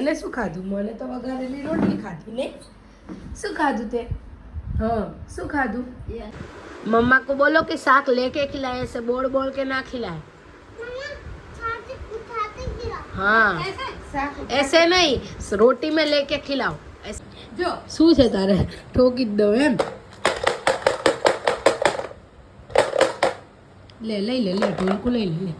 મને શું ખાધું મને તો વઘારેલી રોટલી ખાધી ને શું ખાધું તે हाँ શું ખાધું मम्मा को बोलो कि साग लेके खिलाए ऐसे बोल बोल के ना खिलाए हाँ ऐसे नहीं रोटी में लेके खिलाओ ऐसे જો શું છે તારે ઠોકી જ દઉં એમ લે લઈ લે લે ઢોલકું લઈ લે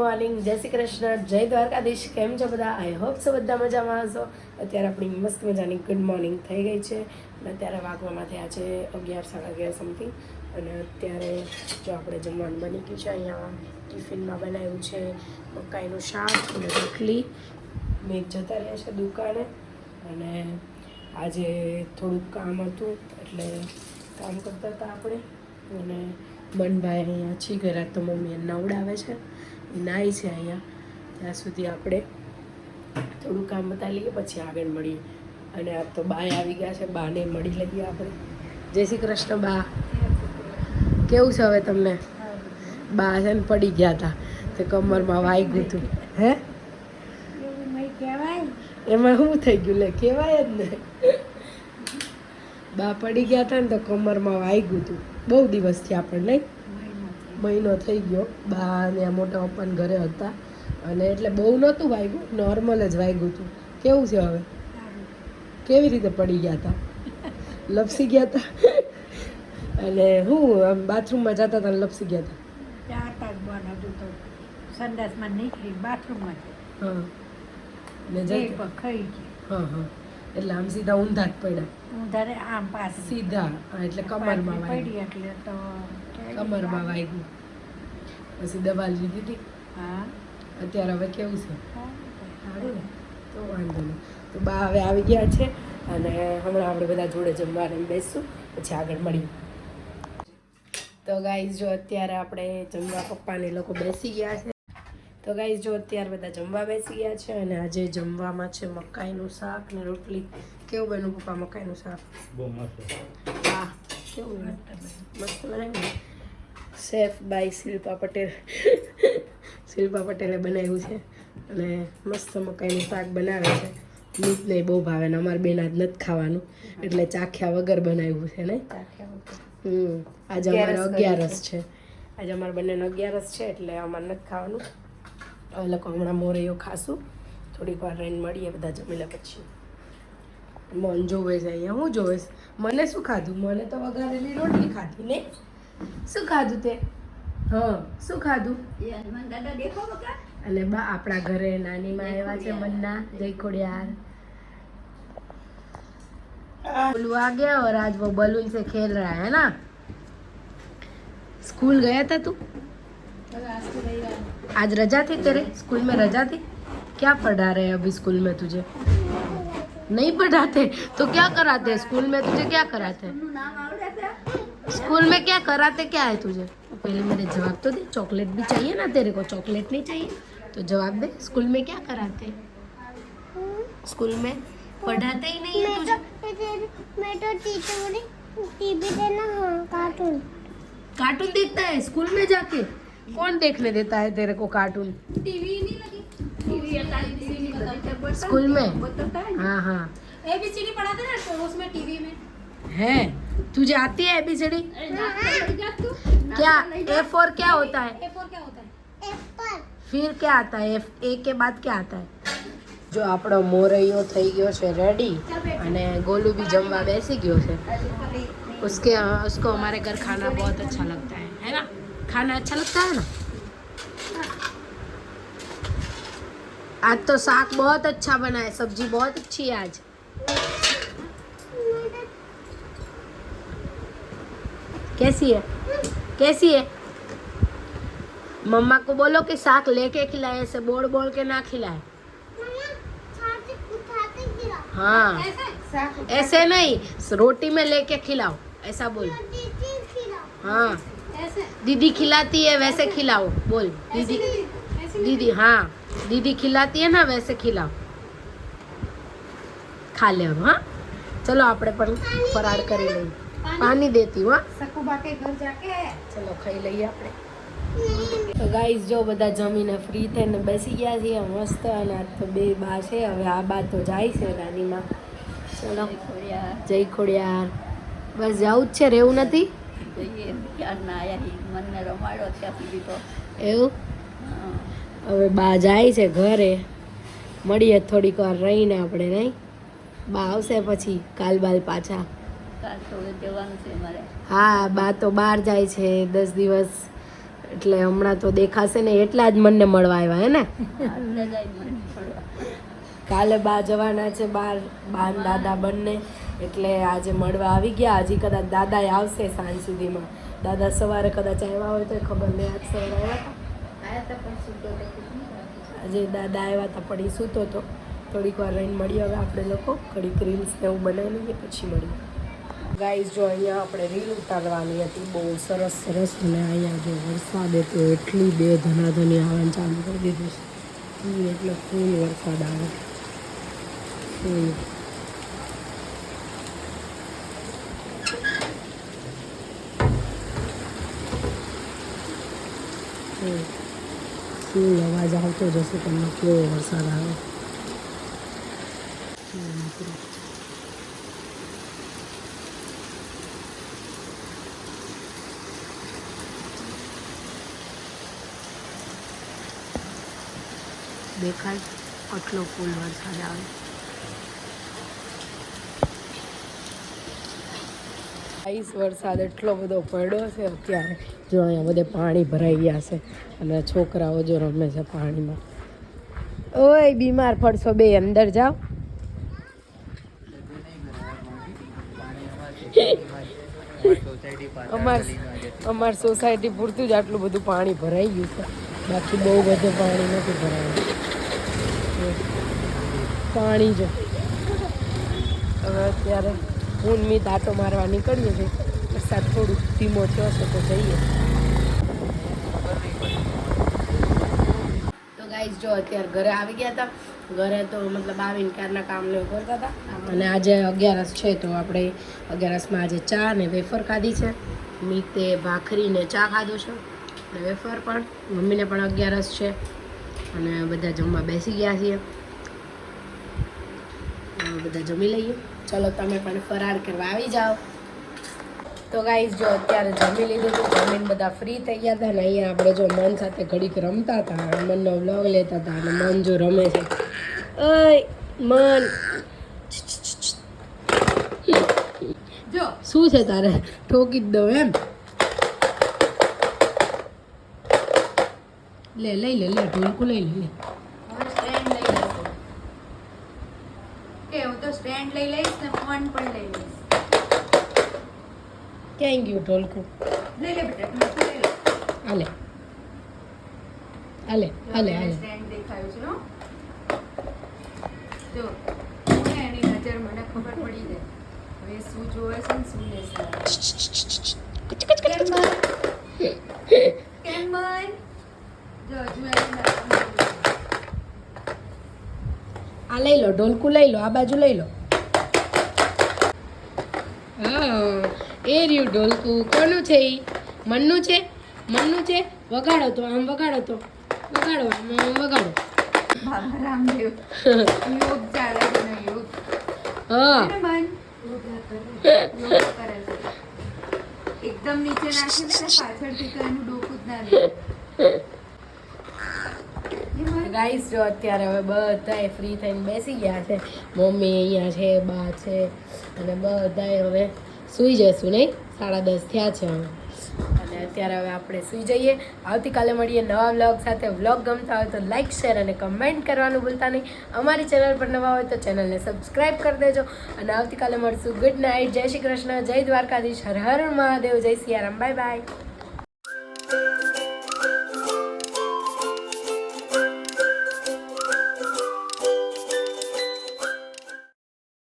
મોર્નિંગ. જય શ્રી કૃષ્ણ. જય દ્વારકાધીશ. કેમ છો બધા? આઈ હોપ સો બધા મજામાં હશો. અત્યારે આપણી મસ્ત મજાની ગુડ મોર્નિંગ થઈ ગઈ છે. અને અત્યારે વાગવામાં થયા છે અગિયાર, સાડા અગિયાર સમથિંગ અને અત્યારે જો આપણે જમવાનું બની ગયું છે, અહીંયા ટિફિનમાં બનાવ્યું છે મકાઈનું શાક અને રોટલી. મેં જતા રહ્યા છે દુકાને. અને આજે થોડુંક કામ હતું, એટલે કામ કરતા હતા આપણે. અને બનભાઈ અહીંયા છી ગયા તો મમ્મી નવડાવે છે. નાઈ છે અહીંયા. ત્યાં સુધી આપણે થોડું કામ બતા લઈએ, પછી આગળ મળીએ. અને આ તો બાય આવી ગયા છે, બાને મળી લઈએ આપણે. જય શ્રી કૃષ્ણ, બા. કેવું છે હવે તમને? બા છે ને પડી ગયા હતા તે કમરમાં વાગ્યું હતું. હે? એમાં શું થઈ ગયું લે? કહેવાય જ ને. બા પડી ગયા હતા ને તો કમરમાં વાગ્યું હતું. બહુ દિવસથી આપણને મહિનો થઈ ગયો. બા ને આ મોટા પપ્પાને ઘરે હતા. અને એટલે બહુ નહોતું વાગ્યું નોર્મલ જ વાગ્યું હતું. કેવું છે હવે? કેવી રીતે પડી ગયા હતા લપસી ગયા હતા અને હું આમ બાથરૂમમાં જતા હતા લપસી ગયા હતા ચાર બંધ હતું તો સંડાસમાં નીકળી બાથરૂમમાં હા. ને જઈ ખાઈ ગઈ. હા હા. એટલે આમ સીધા ઊંધા જ પડ્યા. ઊંધાને આમ પાસ સીધા એટલે કમરમાં પડી એટલે તો કમરમાં વાગ્યું પછી દવા લીધી હતી હા. અત્યારે હવે કેવું છે? સારું ને. તો વાંધો નહીં. તો બા હવે આવી ગયા છે અને હમણાં આપણે બધા જોડે જમવાને બેસશું પછી આગળ મળીએ. તો ગાઈઝ જો અત્યારે આપણે જમવા પપ્પાને લોકો બેસી ગયા છે. તો ગાઈઝ જો અત્યારે બધા જમવા બેસી ગયા છે અને આજે જમવામાં છે મકાઈનું શાક ને રોટલી. કેવું બન્યું પપ્પા મકાઈનું શાક? બહુ મસ્ત. હા કેવું મસ્ત બનાવ્યું? Chef by Shilpa Patel. Shilpa પટેલે બનાવ્યું છે અને મસ્ત મકાઈનું શાક બનાવે છે. દૂધ નહીં બહુ ભાવે ને અમારે બેન આજ નથી ખાવાનું એટલે ચાખ્યા વગર બનાવ્યું છે ને હમ આજે અમારે અગિયારસ છે. આજે અમારે બંનેનો અગિયારસ છે એટલે અમારે નથી ખાવાનું. લોકો હમણાં મોરૈયો ખાશું. થોડીક વાર રેન મળીએ બધા જમેલા પછી. મન જોવે છે અહીંયા હું જોવે મને શું ખાધું? મને તો વઘારેલી રોટલી ખાધી ને શું ખાધું તે? હા શું ખાધું? અને બા આપણા ઘરે નાની માં એવા છે મન્ના જય ખોડિયાર બોલું આ ગયા ઓર આજ વો બલૂન સે ખેલ રહા હે ના? સ્કૂલ ગયા તા તું? आज रजा थी तेरे? स्कूल में रजा थी? क्या पढ़ा रहे हैं अभी स्कूल में तुझे? नहीं पढ़ाते? तो क्या कराते? स्कूल में तुझे क्या कराते? स्कूल में क्या कराते? क्या है तुझे? पहले मेरे जवाब तो दे। चॉकलेट भी चाहिए ना तेरे को? चॉकलेट नहीं चाहिए? तो जवाब दे। स्कूल में क्या कराते? स्कूल में पढ़ाते ही नहीं है तुझे? मैं तो टीचर टीवी देना हाँ कार्टून। कार्टून देखता है? स्कूल में जाके? कौन देखने देता है तेरे को कार्टून स्कूल में हाँ हाँ एबीसीडी पढ़ाते ना तो उसमें टीवी में है तुझे आती है एबीसीडी क्या ए फॉर क्या होता है ए फोर क्या होता है एप्पल फिर क्या आता है F- ए के बाद क्या आता है જો આપણો મોરૈયો થઈ ગયો છે રેડી અને ગોલू भी જમવા બેસી ગયો છે उसके उसको हमारे घर खाना बहुत अच्छा लगता है है ना खाना अच्छा लगता है ना? आज तो साग बहुत अच्छा बना है सब्ज़ी बहुत अच्छी है आज। कैसी है? कैसी है? मम्मा को बोलो कि साग लेके खिलाए ऐसे बोल बोल के ना खिलाए। हाँ। ऐसे ऐसे नहीं रोटी में लेके खिलाओ ऐसा बोलो। हाँ। दीदी खिलाती है वैसे खिलाओ बोल दीदी ऐसे दीदी हाँ दीदी खिलाती है ना वैसे खिलाओ ખા લે હવે હા ચલો આપણે પણ ફરાળ કરી લઈએ પાણી દેતી હો સકુબા કે ઘર જાકે ચલો ખાઈ લઈએ આપણે તો ગાઈઝ જો બધા જમીને ફ્રી થઈને બેસી ગયા છીએ મસ્ત અને આજ તો બે બા છે હવે આ બા તો જાય છે નાનીમાં ચલો જય ખોડિયાર બસ જવું જ છે રહેવું નથી જઈએ. ક્યારના આયા મનને રમાડો ત્યાં સુધી તો. એવું? હવે બા જાય છે ઘરે. મળીએ થોડીક વાર રહીને આપણે નહીં? બા આવશે પછી કાલ બાલ પાછા. હા બા તો બહાર જાય છે દસ દિવસ. એટલે હમણાં તો દેખાશે ને એટલા જ મનને મળવા આવ્યા હે ને. કાલે બા જવાના છે બાર બાન દાદા બંને. એટલે આજે મળવા આવી ગયા. હજી કદાચ દાદા આવશે સાંજ સુધીમાં. દાદા સવારે કદાચ આવ્યા હોય તો ખબર નહીં આજ સવારે આવ્યા હતા. આજે દાદા આવ્યા હતા, પણ એ સૂતો હતો થોડીક વાર રહીને મળીએ હવે આપણે લોકો. ઘડીક રીલ્સ ને એવું બનાવી લઈએ, પછી મળીએ. ગાઈઝ જો અહીંયા આપણે રીલ ઉતારવાની હતી. બહુ સરસ સરસ અને અહીંયા જો વરસાદ હતો, એટલી બે ધનાધની આવવાનું ચાલુ કરી દીધું છે. એટલે ફૂલ વરસાદ આવે. ફૂલ. હમ. ફૂલ અવાજ આવતો જશે તમને કેવો વરસાદ આવે હમ, નીકળો. દેખાય આટલો ફૂલ વરસાદ આવે આઈસ વરસાદ એટલો બધો પડ્યો છે અત્યારે. જો અહીંયા બધે પાણી ભરાઈ ગયા છે અને છોકરાઓ જો રમે છે પાણીમાં. ઓય, બીમાર પડશો બે, અંદર જાઓ. અમાર અમાર સોસાયટી પૂરતું જ આટલું બધું પાણી ભરાઈ ગયું છે. બાકી બહુ બધું પાણી નથી ભરાયું. પાણી જો. હવે અત્યારે હું મી દાંટો મારવા નીકળીએ છીએ. વરસાદ થોડુંક ધીમો થયો છે તો જઈએ. તો ગાઈઝ જો અત્યારે ઘરે આવી ગયા હતા. ઘરે તો મતલબ આવીને ક્યારના કામ લેવું કરતા હતા. અને આજે અગિયારસ છે તો આપણે અગિયારસમાં આજે ચા ને વેફર ખાધી છે. મીતે ભાખરીને ચા ખાધું છે. અને વેફર પણ. મમ્મીને પણ અગિયારસ છે. અને બધા જમવા બેસી ગયા છીએ. બધા જમી લઈએ. ચલો તમે પણ ફરાર કરવા આવી જાઓ. તો ગાઈઝ જો અત્યારે જમી લીધું હતું, જમીન બધા ફ્રી થઈ ગયા હતા ને અહીંયા આપણે જો મન સાથે ઘડીક રમતા હતા. મનનો વ્લોગ લેતા હતા અને મન જો રમે છે. ઓય, મન. જો, શું છે તારે? ઠોકી જ દઉં એમ. લે, લઈ લે લે, ઢોલકું લઈ લે લે હવે સ્ટેન્ડ લઈ લેશું કે હું તો સ્ટેન્ડ લઈ લઈશ ને ફોન પણ લઈ લઈશ. ક્યાં ગયું ઢોલકું? લઈ લે બેટા તું લઈ લે. હાલે. હાલે હાલે હાલે. સ્ટેન્ડ દેખાયું છે જો મને એની નજર મને ખબર પડી જાય હવે શું જોવે છે ને શું લેશે? કેમ બન જો હજુ એની આ લઈ લો ઢોલકું લઈ લો આ બાજુ લઈ લો. હા એ રહ્યું ઢોલકું. કોનું છે એ મનનું છે? મનનું છે? વગાડો તો આમ વગાડો તો. વગાડો આમ આમ વગાડો. બાબા રામદેવ યોગ ચાલે છે યોગ. હા. એકદમ નીચે નાખી દે ને પાછળથી તો એનું ડોકું જ ના ગાઈસ, જો અત્યારે હવે બધાએ ફ્રી થઈને બેસી ગયા છે. મમ્મી અહીંયા છે, બા છે, અને બધાએ હવે સૂઈ જશું નહીં? સાડા દસ થયા છે હવે. અને અત્યારે હવે આપણે સૂઈ જઈએ. આવતીકાલે મળીએ નવા વ્લોગ સાથે. વ્લોગ ગમતા હોય તો લાઈક શેર અને કમેન્ટ કરવાનું ભૂલતા નહીં. અમારી ચેનલ પર નવા હોય તો ચેનલને સબસ્ક્રાઈબ કરી દેજો. અને આવતીકાલે મળશું. ગુડ નાઇટ જય શ્રી કૃષ્ણ. જય દ્વારકાધીશ. હર હર મહાદેવ. જય સિયારામ. Bye bye